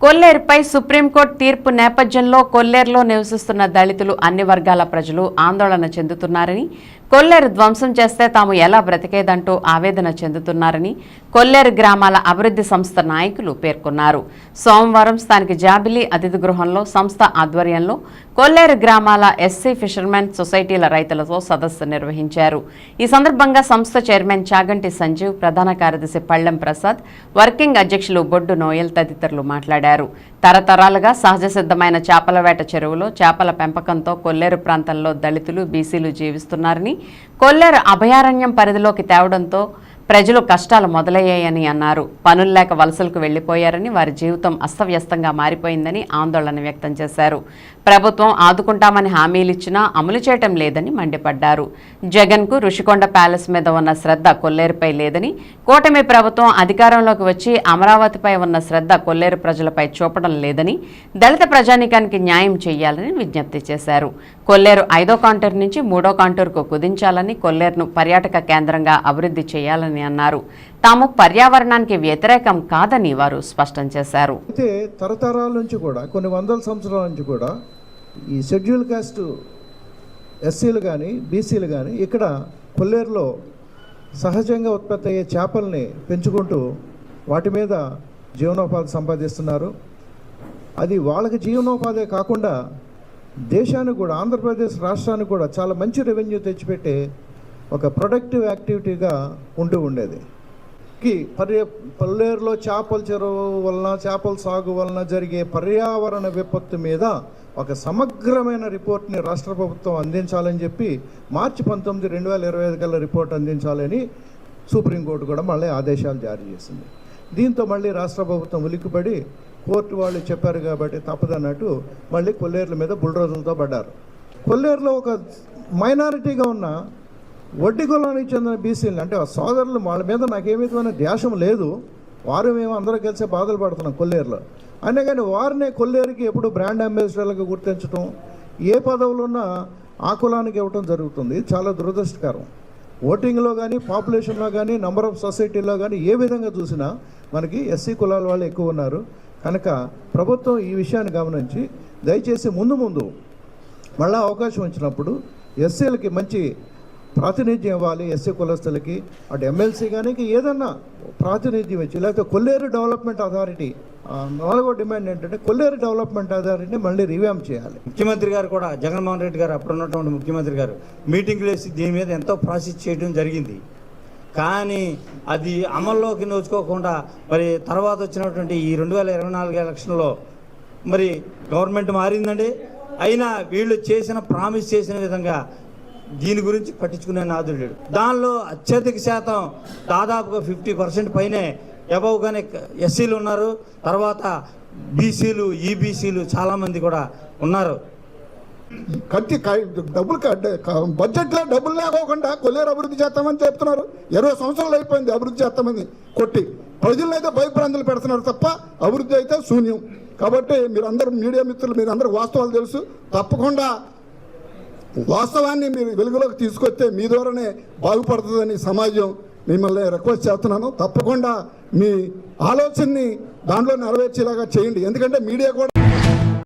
కొల్లేరుపై supreme court తీర్పు నేపథ్యంలో కొల్లేరులో నివసిస్తున్న దళితులు అన్ని వర్గాల ప్రజలు ఆందోళన చెందుతున్నారని కొల్లేరు ధ్వంసం చేస్తే తాము ఎలా బ్రతికేదంటూ ఆవేదన చెందుతున్నారని కొల్లేరు గ్రామాల అభివృద్ధి సంస్థ నాయకులు పేర్కొన్నారు. సోమవారం స్థానిక జాబిలి అతిథి గృహంలో సంస్థ ఆధ్వర్యంలో కొల్లేరు గ్రామాల ఎస్సీ ఫిషర్మెన్ సొసైటీల రైతులతో సదస్సు నిర్వహించారు. ఈ సందర్భంగా సంస్థ చైర్మన్ చాగంటి సంజీవ్ ప్రధాన కార్యదర్శి పళ్ళెం ప్రసాద్ వర్కింగ్ అధ్యక్షులు బొడ్డు నోయల్ తదితరులు మాట్లాడారు. తరతరాలుగా సహజ సిద్ధమైన చేపల వేట చెరువులో చేపల పెంపకంతో కొల్లేరు ప్రాంతంలో దళితులు బీసీలు జీవిస్తున్నారని కొల్లేరు అభయారణ్యం పరిధిలోకి తేవడంతో ప్రజలు కష్టాలు మొదలయ్యాయని అన్నారు. పనులు లేక వలసలకు వెళ్ళిపోయారని వారి జీవితం అస్తవ్యస్తంగా మారిపోయిందని ఆందోళన వ్యక్తం చేశారు. ప్రభుత్వం ఆదుకుంటామని హామీలిచ్చినా అమలు చేయటం లేదని మండిపడ్డారు. జగన్కు రుషికొండ ప్యాలెస్ మీద ఉన్న శ్రద్ధ కొల్లేరుపై లేదని కూటమి ప్రభుత్వం అధికారంలోకి వచ్చి అమరావతిపై ఉన్న శ్రద్ధ కొల్లేరు ప్రజలపై చూపడం లేదని దళిత ప్రజానీకానికి న్యాయం చేయాలని విజ్ఞప్తి చేశారు. కొల్లేరు ఐదో కాంటూర్ నుంచి మూడో కాంటూర్కు కుదించాలని కొల్లేరును పర్యాటక కేంద్రంగా అభివృద్ధి చేయాలని అన్నారు. తాము పర్యావరణానికి వ్యతిరేకం కాదని వారు స్పష్టం చేశారు. అయితే తరతరాల నుంచి కూడా కొన్ని వందల సంవత్సరాల నుంచి కూడా ఈ షెడ్యూల్ కాస్ట్ ఎస్సీలు కానీ బీసీలు కానీ ఇక్కడ కొల్లేరులో సహజంగా ఉత్పత్తి అయ్యే చేపల్ని పెంచుకుంటూ వాటి మీద జీవనోపాధి సంపాదిస్తున్నారు. అది వాళ్ళకి జీవనోపాధి కాకుండా దేశానికి కూడా ఆంధ్రప్రదేశ్ రాష్ట్రానికి కూడా చాలా మంచి రెవెన్యూ తెచ్చిపెట్టే ఒక ప్రొడక్టివ్ యాక్టివిటీగా ఉంటూ ఉండేది. కి పర్య పల్లేరులో చేపల చెరువు వలన చేపల సాగు వలన జరిగే పర్యావరణ విపత్తు మీద ఒక సమగ్రమైన రిపోర్ట్ని రాష్ట్ర ప్రభుత్వం అందించాలని చెప్పి మార్చి పంతొమ్మిది రెండు వేల ఇరవై ఐదు కల్లా రిపోర్ట్ అందించాలని సుప్రీంకోర్టు కూడా మళ్ళీ ఆదేశాలు జారీ చేసింది. దీంతో మళ్ళీ రాష్ట్ర ప్రభుత్వం ఉలిక్కిపడి కోర్టు వాళ్ళు చెప్పారు కాబట్టి తప్పదన్నట్టు మళ్ళీ కొల్లేరుల మీద బుల్డోజులతో పడ్డారు. కొల్లేరులో ఒక మైనారిటీగా ఉన్న వడ్డీ కులానికి చెందిన బీసీలు అంటే ఆ సోదరులు వాళ్ళ మీద నాకే విధమైన ద్వేషం లేదు. వారు మేము అందరూ కలిసి బాధలు పడుతున్నాం కొల్లేరులో. అయినా కానీ వారినే కొల్లేరుకి ఎప్పుడు బ్రాండ్ అంబాసిడర్లకు గుర్తించడం ఏ పదవులు ఉన్నా ఆ కులానికి ఇవ్వటం జరుగుతుంది. చాలా దురదృష్టకరం. ఓటింగ్లో కానీ పాపులేషన్లో కానీ నెంబర్ ఆఫ్ సొసైటీలో కానీ ఏ విధంగా చూసినా మనకి ఎస్సీ కులాల వాళ్ళు ఎక్కువ ఉన్నారు. కనుక ప్రభుత్వం ఈ విషయాన్ని గమనించి దయచేసి ముందు ముందు మళ్ళీ అవకాశం ఇచ్చినప్పుడు ఎస్సీలకి మంచి ప్రాతినిధ్యం ఇవ్వాలి ఎస్సీ కులస్తులకి అటు ఎమ్మెల్సీ కానీ ఏదన్నా ప్రాతినిధ్యం ఇచ్చి లేకపోతే కొల్లేరు డెవలప్మెంట్ అథారిటీ నాలుగో డిమాండ్ ఏంటంటే కొల్లేరు డెవలప్మెంట్ అథారిటీని మళ్ళీ రివ్యామ్ చేయాలి. ముఖ్యమంత్రి గారు కూడా జగన్మోహన్ రెడ్డి గారు అప్పుడు ఉన్నటువంటి ముఖ్యమంత్రి గారు మీటింగ్లు వేసి దీని మీద ఎంతో ప్రాసెస్ చేయడం జరిగింది. కానీ అది అమల్లోకి నోచుకోకుండా మరి తర్వాత వచ్చినటువంటి ఈ రెండు వేల ఇరవై నాలుగు ఎలక్షన్లో మరి గవర్నమెంట్ మారిందండి. అయినా వీళ్ళు చేసిన ప్రామిస్ చేసిన విధంగా దీని గురించి పట్టించుకునే నాదుడు లేడు. దానిలో అత్యధిక శాతం దాదాపుగా ఫిఫ్టీ పర్సెంట్ పైనే అబవ్గానే ఎస్సీలు ఉన్నారు. తర్వాత బీసీలు ఈబీసీలు చాలామంది కూడా ఉన్నారు. కత్తి క- డబ్బులు బడ్జెట్లో డబ్బులు లేకోకుండా కొల్లేరు అభివృద్ధి చేస్తామని చెప్తున్నారు. ఇరవై సంవత్సరాలు అయిపోయింది అభివృద్ధి చేస్తామని కొట్టి ప్రజలను అయితే భయభ్రాంతులు పెడుతున్నారు తప్ప అభివృద్ధి అయితే శూన్యం. కాబట్టి మీరు అందరూ మీడియా మిత్రులు మీరు అందరూ వాస్తవాలు తెలుసు. తప్పకుండా వాస్తవాన్ని మీరు వెలుగులోకి తీసుకొస్తే మీ ద్వారానే బాగుపడుతుందని సమాజం మిమ్మల్ని రిక్వెస్ట్ చేస్తున్నాను. తప్పకుండా మీ ఆలోచనని దాంట్లో నెరవేర్చేలాగా చేయండి. ఎందుకంటే మీడియా కూడా